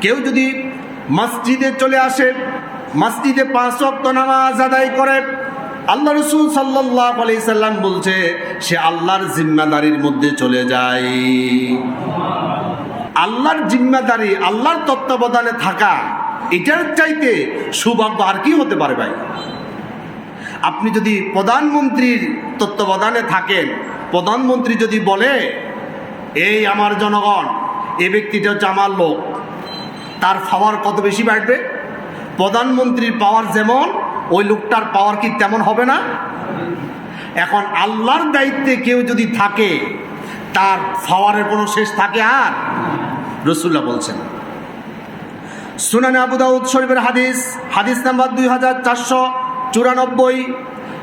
কেউ যদি মসজিদে চলে আসে, মসজিদে পাঁচ ওয়াক্ত নামাজ আদায় করে, আল্লাহ রসুল সাল্লাহ আলি সাল্লাম বলছে, সে আল্লাহর জিম্মাদারির মধ্যে চলে যায়। আল্লাহর জিম্মাদারি, আল্লাহর তত্ত্বাবধানে থাকা, এটার চাইতে সৌভাগ্য আর কি হতে পারে ভাই? আপনি যদি প্রধানমন্ত্রীর তত্ত্বাবধানে থাকেন, প্রধানমন্ত্রী যদি বলে, এই আমার জনগণ, এ ব্যক্তিটা হচ্ছে আমার লোক। তার পাওয়ার কত বেশি বাড়বে? প্রধানমন্ত্রীর পাওয়ার যেমন, ওই লোকটার পাওয়ার কি তেমন হবে না? এখন আল্লাহর দায়িত্বে কেউ যদি থাকে, তার পাওয়ারের কোনো শেষ থাকে আর? রসুল্লাহ বলছেন। সুনানে আবু দাউদ শরীফের হাদিস হাদিস নাম্বার দুই হাজার চারশো চুরানব্বই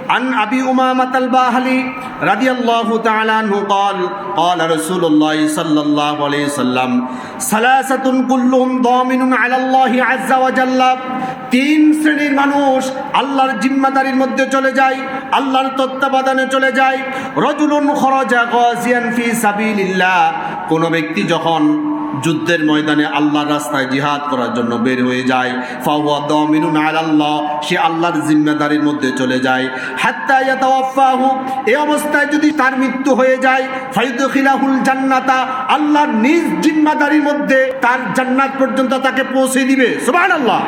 عن أبي أمامة الباهلي رضي الله تعالى عنه قال قال رسول الله صلى الله عليه وسلم ثلاثة كلهم ضامن على الله عز وجل তিন শ্রেণীর মানুষ আল্লাহর জিম্মাদারির মধ্যে চলে যায় আল্লাহর তত্ত্বাবধানে চলে যায় রজুলুন খরজা গাজিয়ান ফি সাবিলিল্লাহ কোন ব্যক্তি যখন যুদ্ধের ময়দানে আল্লাহর রাস্তায় জিহাদ করার জন্য বের হয়ে যায়। ফাওয়া দামিনুন আল্লাহ সে আল্লাহর জিম্মাদারির মধ্যে চলে যায়। হাত্তা ইয়াতাওয়াফাহু এই অবস্থায় যদি তার মৃত্যু হয়ে যায়, ফায়ুদখিলাহুল জান্নাতা আল্লাহর নিজ জিম্মাদারির মধ্যে তার জান্নাত পর্যন্ত তাকে পৌঁছে দিবে। সুবহানাল্লাহ।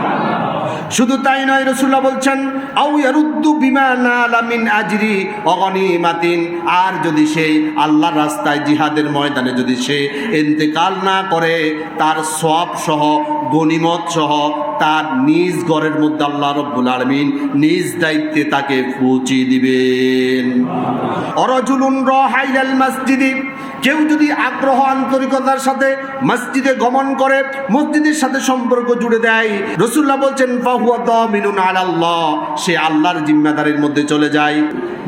শুধু তাই নয় রসুল্লাহ বলছেন আউ বিমান বিমা নালা মিন আজরি অগনিমাতিন আর যদি সে আল্লাহর রাস্তায় জিহাদের ময়দানে যদি সে ইন্তেকাল না করে, তার সব সহ গণিমত সহ তার নিজ ঘরের মধ্যে আল্লাহ রব্বুল আলমিন নিজ দায়িত্বে তাকে পৌঁছিয়ে দিবেন। অরজুলুন রহাইলাল মসজিদি, কেউ যদি আগ্রহ আন্তরিকতার সাথে মসজিদে গমন করে, মসজিদের সাথে সম্পর্ক জুড়ে দেয় রসুল্লাহ বলছেন, ফাহুয়া দামিনুন আলাল্লাহ সে আল্লাহর জিম্মাদারির মধ্যে চলে যায়।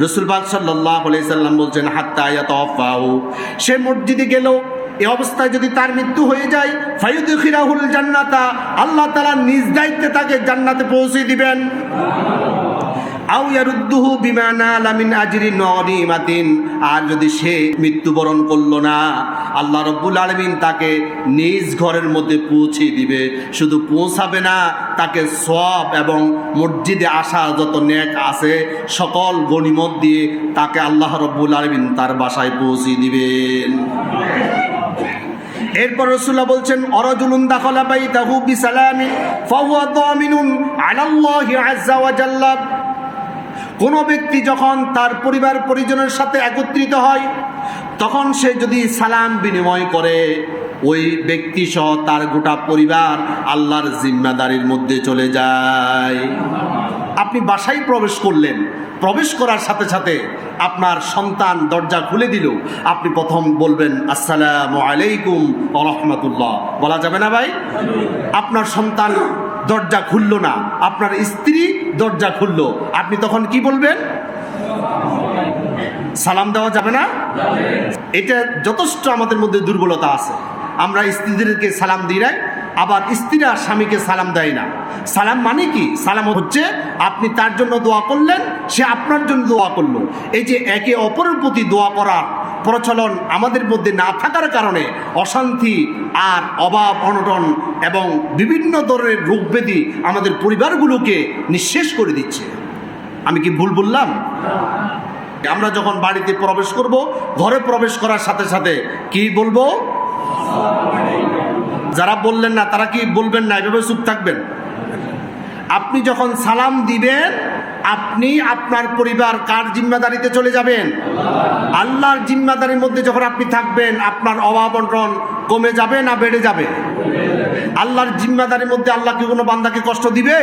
রসুল পাক সাল্লাহ সাল্লাম বলছেন, হাত্তা ইয়াতাওয়াফাহু সে মসজিদে গেল এ অবস্থায় যদি তার মৃত্যু হয়ে যায় ফায়ুদখিরাহুল জান্নাতা, আল্লাহ তাআলা নিজ দায়িত্বে তাকে জান্নাতে পৌঁছে দিবেন। আর যদি সে মৃত্যুবরণ করল না, আল্লাহ রব্বুল আলমিন তাকে নিজ ঘরের মধ্যে পৌঁছে দিবে। শুধু পৌঁছাবে না, তাকে সব এবং মসজিদে আসা যত নেক আছে, সকল গণিমত দিয়ে তাকে আল্লাহ রব্বুল আলমিন তার বাসায় পৌঁছে দিবেন। এরপর রসুল্লাহ বলছেন, অরজুলুন দাখলা বাইতাহু বিসালামি, ফাহুয়া দামিনুন আলাল্লাহি আজ্জা ওয়া জাল্লা। কোনো ব্যক্তি যখন তার পরিবার পরিজনের সাথে একত্রিত হয়, তখন সে যদি সালাম বিনিময় করে ওই ব্যক্তি সহ তার গোটা পরিবার আল্লাহর জিম্মাদারির মধ্যে চলে যায়। আপনি বাসায় প্রবেশ করলেন। প্রবেশ করার সাথে সাথে আপনার সন্তান দরজা খুলে দিল। আপনি প্রথম বলবেন, আসসালামু আলাইকুম রহমতুল্লাহ। বলা যাবে না ভাই? আপনার সন্তান দরজা খুলল না। আপনার স্ত্রী দরজা খুলল। আপনি তখন কি বলবেন? সালাম দেওয়া যাবে না? এটা যথেষ্ট আমাদের মধ্যে দুর্বলতা আছে। আমরা স্ত্রীদেরকে সালাম দিই না আবার স্ত্রীরা স্বামীকে সালাম দেয় না। সালাম মানে কি? সালাম হচ্ছে আপনি তার জন্য দোয়া করলেন, সে আপনার জন্য দোয়া করল। এই যে একে অপরের প্রতি দোয়া করার প্রচলন আমাদের মধ্যে না থাকার কারণে অশান্তি আর অভাব, অনটন এবং বিভিন্ন ধরনের রোগ ব্যাধি আমাদের পরিবারগুলোকে নিঃশেষ করে দিচ্ছে। আমি কি ভুল বললাম? আমরা যখন বাড়িতে প্রবেশ করব, ঘরে প্রবেশ করার সাথে সাথে কি বলব? যারা বললেন না, তারা কি বলবেন না? এভাবে চুপ থাকবেন? আপনি যখন সালাম দিবেন, আপনি আপনার পরিবার কার জিম্মাদারিতে চলে যাবেন? আল্লাহর জিম্মাদারির মধ্যে যখন আপনি থাকবেন, আপনার অভাব কমে যাবে না বেড়ে যাবে? আল্লাহর জিম্মাদারির মধ্যে আল্লাহ কি কোনো বান্দাকে কষ্ট দিবে?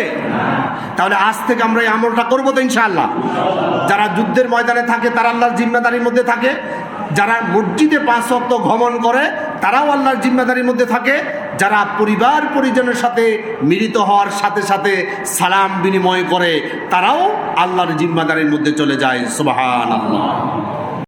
তাহলে আজ থেকে আমরা এই আমলটা করব তো ইনশাআল্লাহ। যারা যুদ্ধের ময়দানে থাকে, তারা আল্লাহর জিম্মাদারির মধ্যে থাকে। যারা মসজিদে পাঁচ অক্ত ভ্রমণ করে তারাও আল্লাহর জিম্মাদারির মধ্যে থাকে। যারা পরিবার পরিজনের সাথে মিলিত হওয়ার সাথে সাথে সালাম বিনিময় করে, তারাও আল্লাহর জিম্মাদারির মধ্যে চলে যায়। সুবাহান আল্লাহ